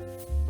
you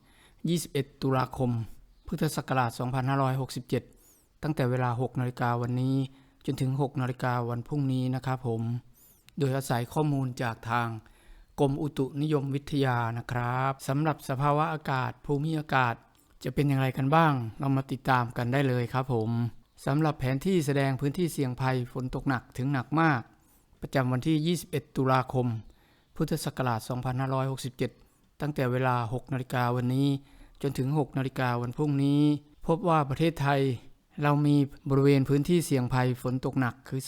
21 ตุลาคม พุทธศักราช 2567 ตั้งแต่เวลา 6 นาฬิกาวันนี้ จนถึง 6 นาฬิกาวันพรุ่งนี้นะครับผม โดยอาศัยข้อมูลจากทางกรมอุตุนิยมวิทยานะครับสำหรับสภาวะอากาศ ภูมิอากาศ จะเป็นอย่างไรกันบ้าง เรามาติดตามกันได้เลยครับผมสำหรับแผนที่แสดงพื้นที่เสี่ยงภัยฝนตกหนักถึงหนักมาก ประจำวันที่ 21 ตุลาคม พุทธศักราช 2567 ตั้งแต่เวลา 6 นาฬิกาวันนี้ จนถึง 6 นาฬิกาวันพรุ่งนี้ พบว่าประเทศไทย เรามีบริเวณพื้นที่เสี่ยงภัยฝนตกหนักคือ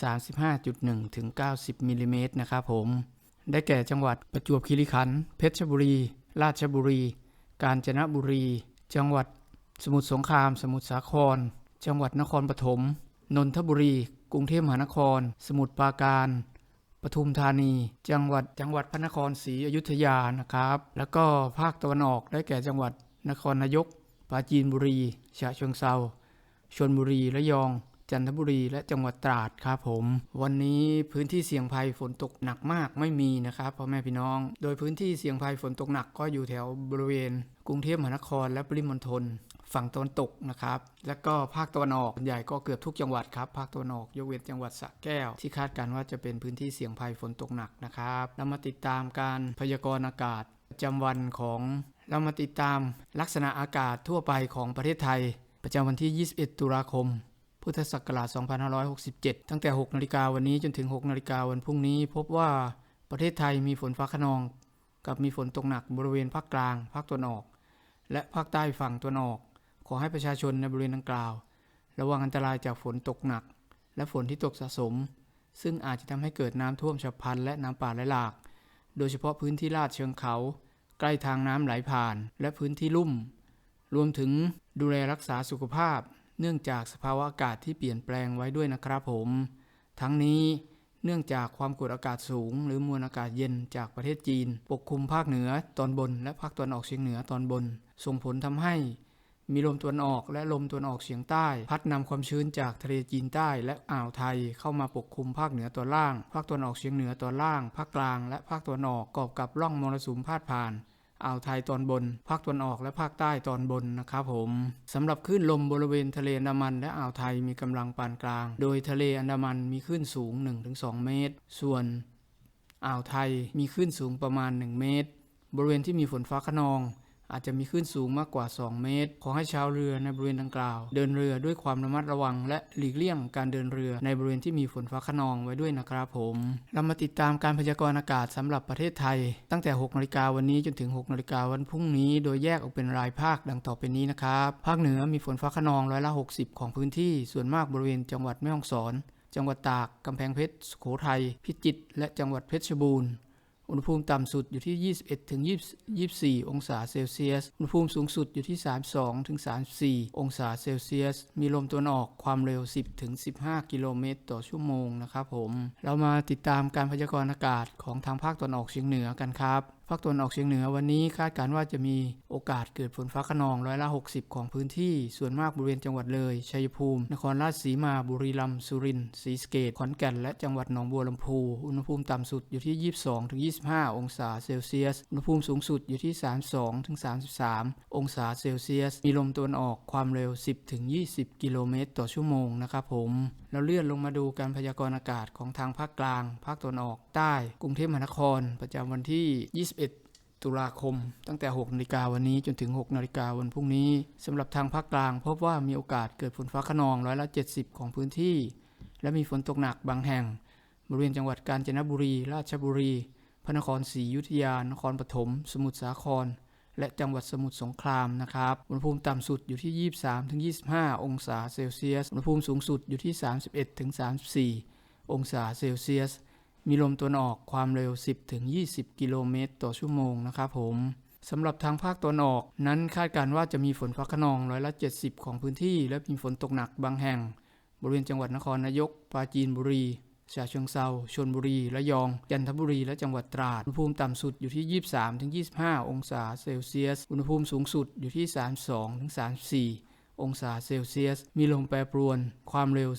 35.1 ถึง 90 มิลลิเมตรนะครับผม ได้แก่จังหวัดประจวบคีรีขันธ์เพชรบุรี ราชบุรี กาญจนบุรี จังหวัดสมุทรสงคราม สมุทรสาคร จังหวัดนครปฐม นนทบุรี กรุงเทพมหานคร สมุทรปราการ ปทุมธานี จังหวัดจังหวัดพระนครศรีอยุธยานะครับ แล้วก็ภาคตะวันออกได้แก่จังหวัดนครนายกปราจีนบุรีฉะเชิงเซาชลบุรีระยอง จันทบุรีและจังหวัดตราดครับผม วันนี้พื้นที่เสี่ยงภัยฝนตกหนักมากไม่มีนะครับพ่อแม่พี่น้อง โดยพื้นที่เสี่ยงภัยฝนตกหนักก็อยู่แถวบริเวณ กรุงเทพมหานครและปริมณฑล ฝั่งตะวันตกนะครับ และก็ภาคตะวันออกใหญ่ก็เกือบทุกจังหวัดครับ ภาคตะวันออกยกเว้นจังหวัดสระแก้ว ที่คาดการณ์ว่าจะเป็นพื้นที่เสี่ยงภัยฝนตกหนักนะครับเรามาติดตามการพยากรณ์อากาศประจำวันของเรามาติดตามลักษณะอากาศทั่วไปของประเทศไทย ประจำวันที่ 21 ตุลาคม พุทธศักราช 2567 ตั้งแต่ 6 นาฬิกาวันนี้จนถึง 6 นาฬิกาวันพรุ่งนี้ พบว่าประเทศไทยมีฝนฟ้าขนอง กับมีฝนตกหนักบริเวณภาคกลาง ภาคตะวันออก และภาคใต้ฝั่งตะวันออก ขอให้ประชาชนในบริเวณดังกล่าว ระวังอันตรายจากฝนตกหนัก และฝนที่ตกสะสม ซึ่งอาจจะทำให้เกิดน้ำท่วมฉับพลันและน้ำป่าไหลหลาก โดยเฉพาะพื้นที่ลาดเชิงเขา ใกล้ทางน้ำไหลผ่าน และพื้นที่ลุ่ม รวมถึงดูแลรักษาสุขภาพ เนื่องจากสภาวะอากาศที่เปลี่ยนแปลงไว้ด้วยนะครับผม ทั้งนี้เนื่องจากความกดอากาศสูง หรือมวลอากาศเย็นจากประเทศจีน ปกคลุมภาคเหนือตอนบน และภาคตะวันออกเฉียงเหนือตอนบน ส่งผลทำให้ มีลมตะวันออกและลมตะวันออกเฉียงใต้ พัดนำความชื้นจากทะเลจีนใต้และอ่าวไทยเข้ามาปกคลุมภาคเหนือตอนล่าง ภาคตะวันออกเฉียงเหนือตอนล่าง ภาคกลางและภาคตะวันออกกอบกับร่องมรสุมพาดผ่านอ่าวไทยตอนบน ภาคตะวันออกและภาคใต้ตอนบนนะครับผมสำหรับคลื่นลมบริเวณทะเลอันดามันและอ่าวไทยมีกำลังปานกลาง โดยทะเลอันดามันมีคลื่นสูง 1-2 เมตร ส่วนอ่าวไทยมีคลื่นสูงประมาณ 1 เมตร บริเวณที่มีฝนฟ้าขนอง อาจจะมีคลื่นสูงมากกว่า 2 เมตร ขอให้ชาวเรือในบริเวณดังกล่าว เดินเรือด้วยความระมัดระวัง และหลีกเลี่ยงการเดินเรือในบริเวณที่มีฝนฟ้าขนองไว้ด้วยนะครับผม เรามาติดตามการพยากรณ์อากาศสำหรับประเทศไทย ตั้งแต่6นาฬิกาวันนี้จนถึง6นาฬิกาวันพรุ่งนี้ โดยแยกออกเป็นรายภาคดังต่อไปนี้นะครับภาคเหนือมีฝนฟ้าขนองร้อยละ 60 ของพื้นที่ส่วนมากบริเวณจังหวัดแม่ฮ่องสอน จังหวัดตากกำแพงเพชรสุโขทัยพิจิตรและจังหวัดเพชรบูรณ์ อุณหภูมิต่ำสุดอยู่ที่ 21ถึง24 องศาเซลเซียส อุณหภูมิสูงสุดอยู่ที่ 32ถึง34 องศาเซลเซียส มีลมตะวันออกความเร็ว 10ถึง15 กิโลเมตรต่อชั่วโมงนะครับผม เรามาติดตามการพยากรณ์อากาศของทางภาคตะวันออกเฉียงเหนือกันครับภาคตะวันออกเฉียงเหนือวันนี้คาดการณ์ว่าจะมีโอกาสเกิดฝนฟ้าขนองร้อยละ 60 ของพื้นที่ ส่วนมากบริเวณจังหวัดเลย ชัยภูมิ นครราชสีมา บุรีรัมย์ สุรินทร์ ศรีสะเกษขอนแก่น และจังหวัดหนองบัวลำพู อุณหภูมิต่ำสุดอยู่ที่ 22ถึง25 องศาเซลเซียส อุณหภูมิสูงสุดอยู่ที่ 32ถึง33 องศาเซลเซียส มีลมตะวันออกความเร็ว 10ถึง20 กิโลเมตรต่อชั่วโมงนะครับผม เราเลื่อนลงมาดูการพยากรณ์อากาศของทางภาคกลาง ภาคตะวันออกใต้ กรุงเทพมหานคร ประจำวันที่ 21ตุลาคมตั้งแต่ 6 นาฬิกาวันนี้จนถึง 6 นาฬิกาวันพรุ่งนี้สำหรับทางภาคกลาง พบว่ามีโอกาสเกิดฝนฟ้าขนองร้อยละ 70 ของพื้นที่ และมีฝนตกหนักบางแห่ง บริเวณจังหวัดกาญจนบุรี ราชบุรี พระนครศรีอยุธยา นครปฐม สมุทรสาคร และจังหวัดสมุทรสงครามนะครับ อุณหภูมิต่ำสุดอยู่ที่ 23-25 องศาเซลเซียส อุณหภูมิสูงสุดอยู่ที่ 31-34 องศาเซลเซียส มีลมตะวันออกความเร็ว 10-20 กิโลเมตรต่อชั่วโมงนะครับผมสำหรับทางภาคตะวันออกนั้นคาดการว่าจะมีฝนฟ้าขนองร้อยละ 70 ของพื้นที่ และมีฝนตกหนักบางแห่ง บริเวณจังหวัดนครนายก ปราจีนบุรี ฉะเชิงเซาชลบุรี ระยอง จันทบุรี และจังหวัดตราด อุณหภูมิต่ำสุดอยู่ที่ 23-25 องศาเซลเซียส อุณหภูมิสูงสุดอยู่ที่ 32-34 องศาเซลเซียส มีลมแปรปรวน ความเร็ว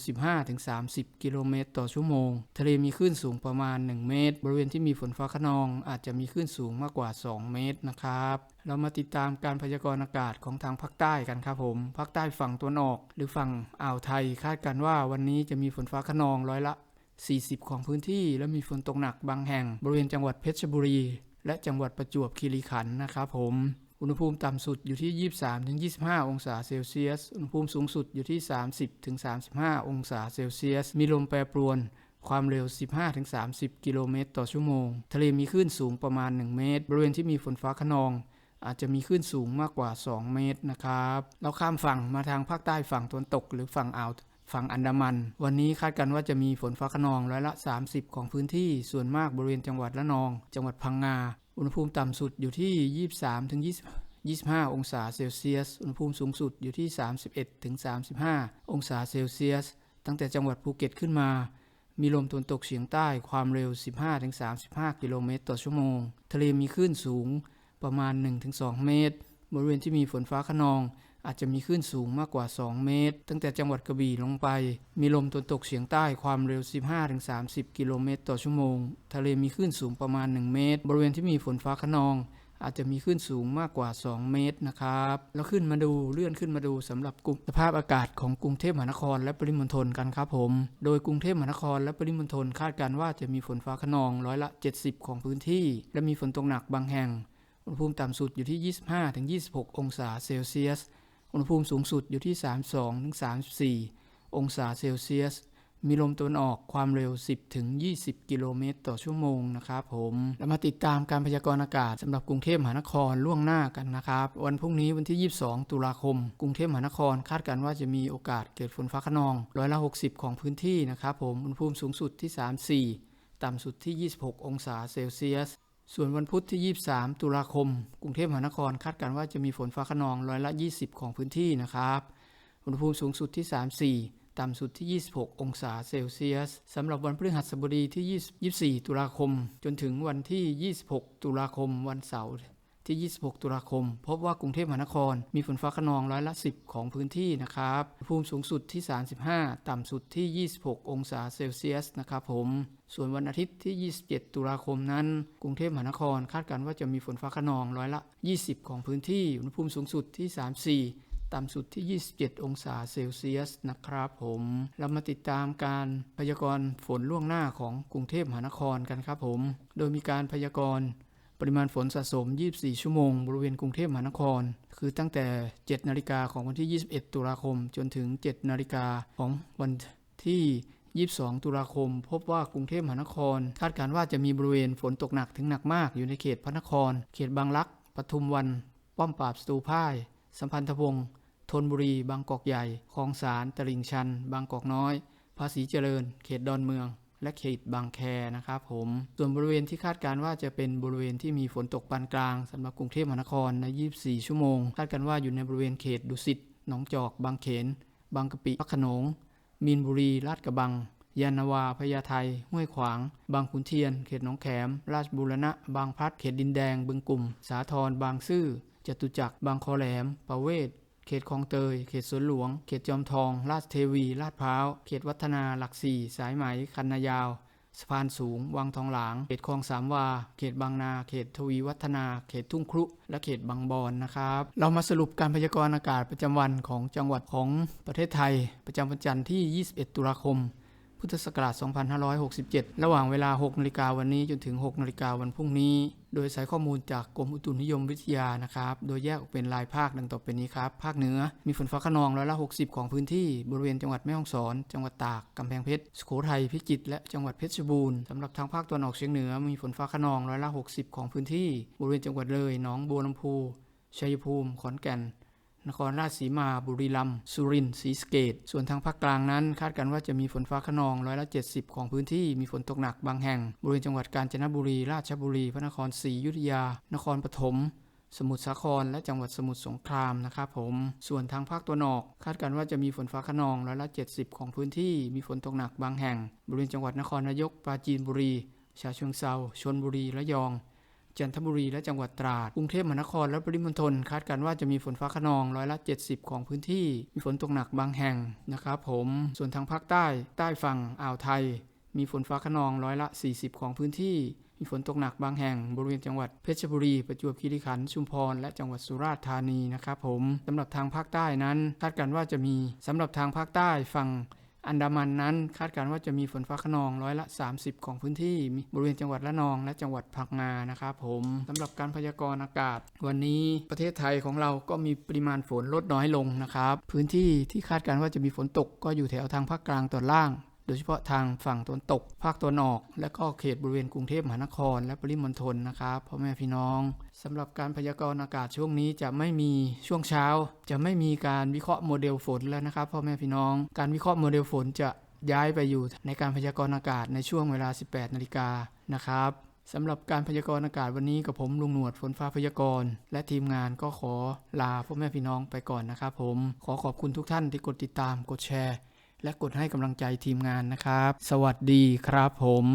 15-30 กิโลเมตรต่อชั่วโมง ทะเลมีคลื่นสูงประมาณ 1 เมตร บริเวณที่มีฝนฟ้าขนอง อาจจะมีคลื่นสูงมากกว่า 2 เมตรนะครับ เรามาติดตามการพยากรณ์อากาศของทางภาคใต้กันครับผม ภาคใต้ฝั่งตะวันออก หรือฝั่งอ่าวไทย คาดการว่าวันนี้จะมีฝนฟ้าขนองร้อยละ 40 ของพื้นที่ และมีฝนตกหนักบางแห่ง บริเวณจังหวัดเพชรบุรี และจังหวัดประจวบคีรีขันธ์นะครับผม อุณหภูมิต่ำสุดอยู่ที่ 23-25 องศาเซลเซียส อุณหภูมิสูงสุดอยู่ที่ 30-35 องศาเซลเซียส มีลมแปรปรวน ความเร็ว 15-30 กิโลเมตรต่อชั่วโมง ทะเลมีคลื่นสูงประมาณ 1 เมตร บริเวณที่มีฝนฟ้าขนองอาจจะมีคลื่นสูงมากกว่า 2 เมตรนะครับ เราข้ามฝั่งมาทางภาคใต้ฝั่งตะวันตกหรือฝั่งอ่าว ฝั่งอันดามัน วันนี้คาดกันว่าจะมีฝนฟ้าขนองร้อยละ 30 ของพื้นที่ส่วนมากบริเวณจังหวัดละนอง จังหวัดพังงา อุณหภูมิต่ำสุดอยู่ที่ 23ถึง20 25องศาเซลเซียส อุณหภูมิสูงสุดอยู่ที่ 31ถึง35 องศาเซลเซียส ตั้งแต่จังหวัดภูเก็ตขึ้นมา มีลมตะวันตกเฉียงใต้ความเร็ว 15-35 กิโลเมตรต่อชั่วโมง ทะเลมีคลื่นสูงประมาณ 1-2 เมตร บริเวณที่มีฝนฟ้าขนอง อาจจะมีคลื่นสูงมากกว่า 2 เมตร ตั้งแต่จังหวัดกระบี่ลงไป มีลมตะวันตกเฉียงใต้ความเร็ว 15-30 กิโลเมตรต่อชั่วโมง ทะเลมีคลื่นสูงประมาณ 1 เมตร บริเวณที่มีฝนฟ้าขนอง อาจจะมีคลื่นสูงมากกว่า 2 เมตรนะครับ แล้วขึ้นมาดูเลื่อนขึ้นมาดูสำหรับกลุ่มสภาพอากาศของกรุงเทพมหานครและปริมณฑลกันครับผม โดยกรุงเทพมหานครและปริมณฑลคาดการว่าจะมีฝนฟ้าขนองร้อยละ 70 ของพื้นที่ และมีฝนตกหนักบางแห่ง อุณหภูมิต่ำสุดอยู่ที่ 25-26 องศาเซลเซียส อุณหภูมิสูงสุดอยู่ที่ 32-34 องศาเซลเซียส มีลมตะวันออกความเร็ว 10-20 กิโลเมตรต่อชั่วโมงนะครับผมเรามาติดตามการพยากรณ์อากาศสำหรับกรุงเทพมหานครล่วงหน้ากันนะครับ วันพรุ่งนี้วันที่ 22 ตุลาคม กรุงเทพมหานครคาดการณ์ว่าจะมีโอกาสเกิดฝนฟ้าขนองร้อยละ 60 ของพื้นที่นะครับผมอุณหภูมิสูงสุดที่ 34 ต่ำสุดที่ 26 องศาเซลเซียส ส่วนวันพุธที่ 23 ตุลาคม กรุงเทพมหานครคาดการณ์ว่าจะมีฝนฟ้าขนองร้อยละ 20 ของพื้นที่นะครับ อุณหภูมิสูงสุดที่ 34 ต่ำสุดที่ 26 องศาเซลเซียสสำหรับวันพฤหัสบดีที่ 24 ตุลาคม จนถึงวันที่ 26 ตุลาคมวันเสาร์ ที่ 26 ตุลาคม พบว่ากรุงเทพมหานคร มีฝนฟ้าขนองร้อยละ 10 ของพื้นที่นะครับอุณหภูมิสูงสุดที่ 35 ต่ำสุดที่ 26 องศาเซลเซียสนะครับผมส่วนวันอาทิตย์ที่ 27 ตุลาคมนั้น กรุงเทพมหานครคาดการณ์ว่าจะมีฝนฟ้าขนองร้อยละ 20 ของพื้นที่อุณหภูมิสูงสุดที่ 34ต่ำสุดที่ 27 องศาเซลเซียสนะครับผม เรามาติดตามการพยากรณ์ฝนล่วงหน้าของกรุงเทพมหานครกันครับผม โดยมีการพยากรณ์ ริมาณฝนสะสม 24 ชั่วโมง บริเวณกรุงเทพมหานคร คือตั้งแต่ 7 นาฬิกาของวันที่ 21 ตุลาคม จนถึง 7 นาฬิกาของวันที่ 22 ตุลาคม พบว่ากรุงเทพมหานคร คาดการณ์ว่าจะมีบริเวณฝนตกหนักถึงหนักมากอยู่ในเขตพระนคร เขตบางรัก ปทุมวัน ป้อมปราบสตูพ่าย สัมพันธวงศ์ธนบุรี บางกอกใหญ่ คลองสาร ตลิ่งชัน บางกอกน้อย ภาษีเจริญ เขตดอนเมือง และเขตบางแคนะครับผมส่วนบริเวณที่คาดการว่าจะเป็นบริเวณที่มีฝนตกปานกลางสำหรับกรุงเทพมหานครใน 24 ชั่วโมง คาดการว่าอยู่ในบริเวณเขตดุสิตหนองจอก บางเขน บางกะปิพักโขนง มีนบุรี ลาดกระบัง ยานนาวา พญาไทห้วยขวาง บางขุนเทียน เขตหนองแขม ราชบูรณะ บางพลัด เขตดินแดง บึงกลุ่ม สาทรบางซื่อจตุจักร บางคอแหลม ประเวศ เขตคลองเตย เขตสวนหลวง เขตจอมทองลาดเทวี ลาดพร้าว เขตวัฒนา หลักสี่ สายไหม คันนายาว สะพานสูง วังทองหลาง เขตคลองสามวา เขตบางนา เขตทวีวัฒนา เขตทุ่งครุ และเขตบางบอนนะครับ เรามาสรุปการพยากรณ์อากาศประจำวันของจังหวัดของประเทศไทย ประจำวันจันทร์ที่ 21 ตุลาคม พุทธศักราช 2567 ระหว่างเวลา 6 นาฬิกาวันนี้จนถึง 6 นาฬิกาวันพรุ่งนี้ โดยใช้ข้อมูลจากกรมอุตุนิยมวิทยานะครับ โดยแยกออกเป็นรายภาคดังต่อไปนี้ครับ ภาคเหนือมีฝนฟ้าขนองร้อยละ60 ของพื้นที่ บริเวณจังหวัดแม่ฮ่องสอน จังหวัดตาก กำแพงเพชร สุโขทัย พิจิตร และจังหวัดเพชรบูรณ์ สำหรับทางภาคตะวันออกเฉียงเหนือมีฝนฟ้าขนองร้อยละ60 ของพื้นที่ บริเวณจังหวัดเลย หนองบัวลำพู ชัยภูมิ ขอนแก่น นครราชสีมา บุรีรัมย์สุรินทร์ศรีสเกษส่วนทางภาคกลางนั้น คาดกันว่าจะมีฝนฟ้าขนองร้อยละ70 ของพื้นที่มีฝนตกหนักบางแห่ง บริเวณจังหวัดกาญจนบุรี ราชบุรี พระนครศรีอยุธยา นครปฐมสมุทรสาครและจังหวัดสมุทรสงครามนะครับผม ส่วนทางภาคตะวันอก คาดกันว่าจะมีฝนฟ้าขนองร้อยละ70 ของพื้นที่มีฝนตกหนักบางแห่ง บริเวณจังหวัดนครนายกปราจีนบุรีฉะเชิงเทราชลบุรี ระยอง จันทบุรีและจังหวัดตราด กรุงเทพมหานครและปริมณฑลคาดการณ์ว่าจะมีฝนฟ้าขนองร้อยละ 70 ของพื้นที่ มีฝนตกหนักบางแห่งนะครับผม ส่วนทางภาคใต้ ใต้ฝั่งอ่าวไทย มีฝนฟ้าขนองร้อยละ 40 ของพื้นที่ มีฝนตกหนักบางแห่งบริเวณจังหวัดเพชรบุรี ประจวบคีรีขันธ์ ชุมพร และจังหวัดสุราษฎร์ธานีนะครับผมสำหรับทางภาคใต้นั้น คาดการณ์ว่าจะมีสำหรับทางภาคใต้ฝั่ง อันดามันนั้นคาดการณ์ว่าจะมีฝนฟ้าขนองร้อยละ 30 ของพื้นที่มีบริเวณจังหวัดละนอง และจังหวัดพังงานะครับผมสำหรับการพยากรณ์อากาศ วันนี้ประเทศไทยของเราก็มีปริมาณฝนลดน้อยลงนะครับพื้นที่ที่คาดการณ์ว่าจะมีฝนตกก็อยู่แถวทางภาคกลางตอนล่าง โดยเฉพาะทางฝั่งตะวันตก ภาคตะวันออก และก็เขตบริเวณกรุงเทพมหานคร และปริมณฑลนะครับพ่อแม่พี่น้องสำหรับการพยากรณ์อากาศช่วงนี้จะไม่มีช่วงเช้า จะไม่มีการวิเคราะห์โมเดลฝนแล้วนะครับพ่อแม่พี่น้อง การวิเคราะห์โมเดลฝนจะย้ายไปอยู่ในการพยากรณ์อากาศในช่วงเวลา 18 นาฬิกานะครับสำหรับการพยากรณ์อากาศวันนี้กับผมลุงหนวดฝนฟ้าพยากรณ์ และทีมงานก็ขอลาพ่อแม่พี่น้องไปก่อนนะครับผมขอขอบคุณทุกท่านที่กดติดตามกดแชร์ และกดให้กำลังใจทีมงานนะครับ สวัสดีครับผม